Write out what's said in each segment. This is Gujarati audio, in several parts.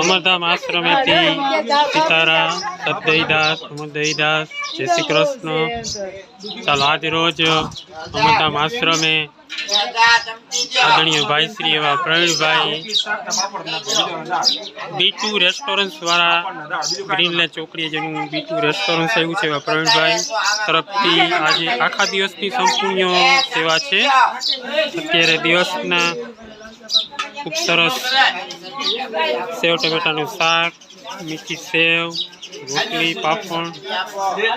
અમરધામ આશ્રમેથી સીતારા સદયદાસ અમરદયદાસ જય શ્રી કૃષ્ણ. ચાલો, આજ રોજ અમરધામ આશ્રમે આદરણીય ભાઈ શ્રી એવા પ્રવીણભાઈ બીટુ રેસ્ટોરન્ટ દ્વારા ગ્રીનલેન્ડ ચોકડીએ જેનું બીટુ રેસ્ટોરન્ટ આવ્યું છે એવા પ્રવીણભાઈ. તરફથી આજે આખા દિવસની સંપૂર્ણ સેવા છે. અત્યારે દિવસના ખૂબ સરસ સેવ ટમેટાનું શાક, મીઠી સેવ, રોટલી, પાપડ,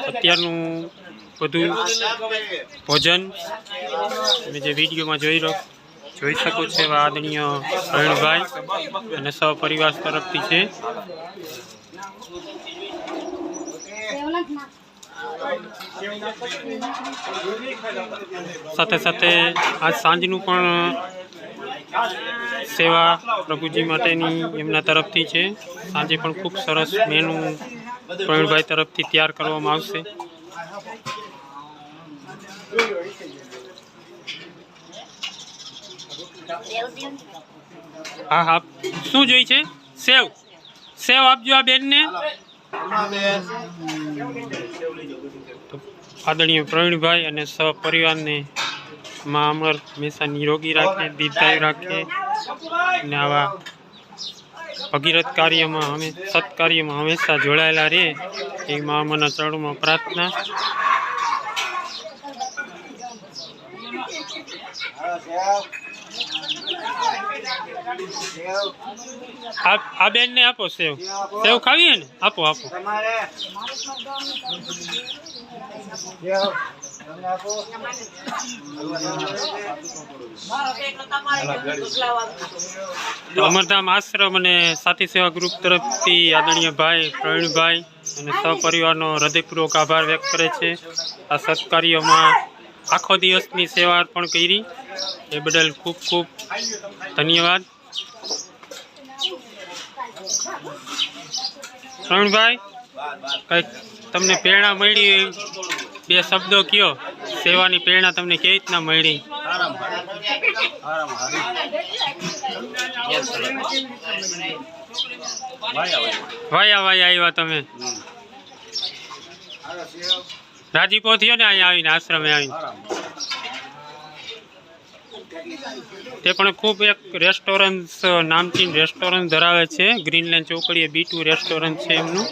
અત્યારનું બધું ભોજન તમે જે વિડીયોમાં જોઈ રહો જોઈ શકો છો એવા આદરણીય પ્રવીણભાઈ અને સહપરિવાર તરફથી છે. સાથે સાથે આજ સાંજનું પણ સેવા પ્રભુજી માટેની એમના તરફથી છે. સાંજે પણ ખૂબ સરસ મેનુ પ્રવીણભાઈ તરફથી તૈયાર કરવામાં આવશે. હા હા. શું જોઈ છે? સેવ. સેવ આપજો આ બેનને. આદરણીય પ્રવીણભાઈ અને સહપરિવારને માં અમર હંમેશા નિરોગી રાખે, દીર્ઘાયુ રાખે. અને આવા ભગીરથ કાર્યમાં અમે સત્કાર્યમાં હંમેશા જોડાયેલા રહે. એ મા અમરના ચરણોમાં પ્રાર્થના. આ આ બેનને આપો સેવ. સેવ ખાવી ને? આપો આપો. અમરધામ આશ્રમ અને સાથી સેવા ગ્રુપ તરફથી આદરણીય ભાઈ, પ્રવીણભાઈ અને સહપરિવારનો હૃદયપૂર્વક આભાર વ્યક્ત કરે છે. આ સત્કાર્યમાં આખો દિવસની સેવા અર્પણ કરી. એ બદલ ખૂબ ખૂબ ધન્યવાદ. પ્રવીણભાઈ કંઈક તમને પ્રેરણા મળી બે શબ્દો કયો? સેવાની પ્રેરણા તમને કેવી રીતના મળી? વાયા વાયા આવ્યા તમે. રાજીપો થયો ને અહીંયા આવીને, આશ્રમે આવીને. તે પણ ખૂબ એક રેસ્ટોરન્ટ નામચીન રેસ્ટોરન્ટ ધરાવે છે. ગ્રીનલેન્ડ ચોકડીએ બી ટુ રેસ્ટોરન્ટ છે એમનું.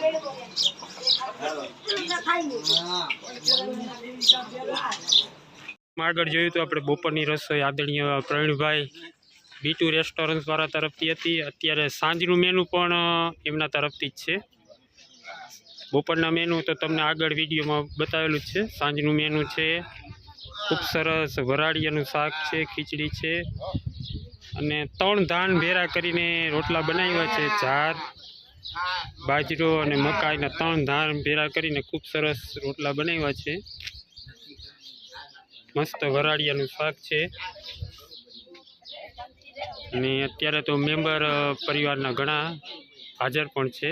આગળ જોયું તો આપણે બપોરની રસોઈ આદરણીય પ્રવીણભાઈ બી ટુ રેસ્ટોરન્ટ દ્વારા તરફથી હતી. અત્યારે સાંજનું મેનુ પણ એમના તરફથી જ છે. બપોરના મેનુ તો તમને આગળ વિડીયોમાં બતાવેલું છે. સાંજનું મેનુ છે. ખૂબ સરસ વરાળિયાનું શાક છે, ખીચડી છે. અને ત્રણ ધાન ભેરા કરીને રોટલા બનાવ્યા છે. ઝાર, બાજરો અને મકાઈના ત્રણ ધાન ભેરા કરીને ખૂબ સરસ રોટલા બનાવ્યા છે. મસ્ત વરાળિયાનું શાક છે. અને અત્યારે તો મેમ્બર પરિવારના ઘણા હાજર પણ છે.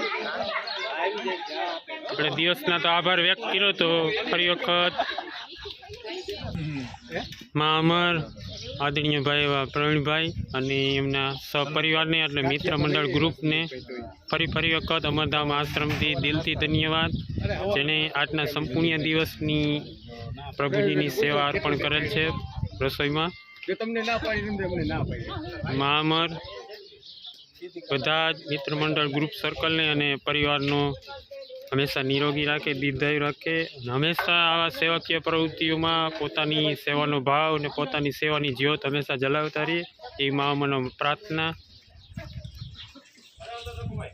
આપણે દિવસના તો આભાર વ્યક્ત કર્યો તો ફરી વખત મા અમર આદરણીય ભાઈ એવા પ્રવીણભાઈ અને એમના સહપરિવારને એટલે મિત્ર મંડળ ગ્રુપને ફરી ફરી વખત અમરધામ આશ્રમથી દિલથી ધન્યવાદ જેને આજના સંપૂર્ણ દિવસની પ્રભુજીની સેવા અર્પણ કરેલ છે રસોઈમાં. જો તમને ના પાડી તો મને ના પાડી. મા અમર બધા જ મિત્ર મંડળ ગ્રુપ સર્કલને અને પરિવારનો હંમેશા નિરોગી રાખે, દીર્ઘાયુ રાખે હંમેશા આવા સેવાકીય પ્રવૃત્તિઓમાં પોતાની સેવાનો ભાવ અને પોતાની સેવાની જ્યોત હંમેશા જલાવતા રહીએ. એ મહામનો પ્રાર્થના.